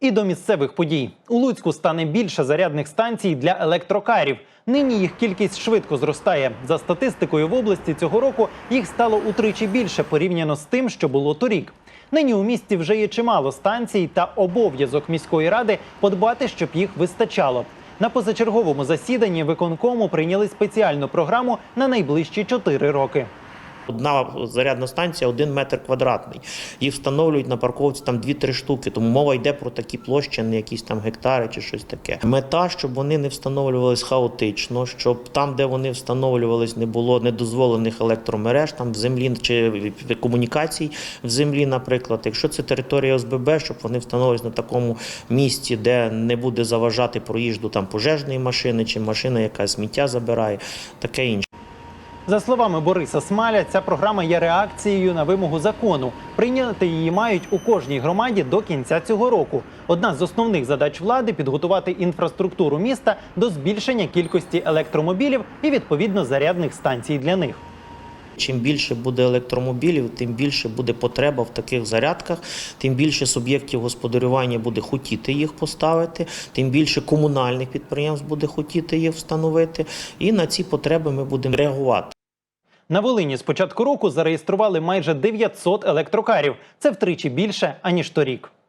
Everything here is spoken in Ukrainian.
І до місцевих подій у Луцьку стане більше зарядних станцій для електрокарів. Нині їх кількість швидко зростає. За статистикою в області цього року їх стало утричі більше порівняно з тим, що було торік. Нині у місті вже є чимало станцій та обов'язок міської ради подбати, щоб їх вистачало. На позачерговому засіданні виконкому прийняли спеціальну програму на найближчі чотири роки. Одна зарядна станція один метр квадратний. Їх встановлюють на парковці там 2-3 штуки. Тому мова йде про такі площі, не якісь там гектари чи щось таке. Мета, щоб вони не встановлювались хаотично, щоб там, де вони встановлювались, не було недозволених електромереж, там в землі чи комунікацій в землі, наприклад. Якщо це територія ОСББ, щоб вони встановлювались на такому місці, де не буде заважати проїзду там пожежної машини чи машина, яка сміття забирає, таке інше. За словами Бориса Смаля, ця програма є реакцією на вимогу закону. Прийняти її мають у кожній громаді до кінця цього року. Одна з основних задач влади підготувати інфраструктуру міста до збільшення кількості електромобілів і відповідно зарядних станцій для них. Чим більше буде електромобілів, тим більше буде потреба в таких зарядках, тим більше суб'єктів господарювання буде хотіти їх поставити, тим більше комунальних підприємств буде хотіти їх встановити. І на ці потреби ми будемо реагувати. На Волині з початку року зареєстрували майже 900 електрокарів. Це втричі більше аніж торік.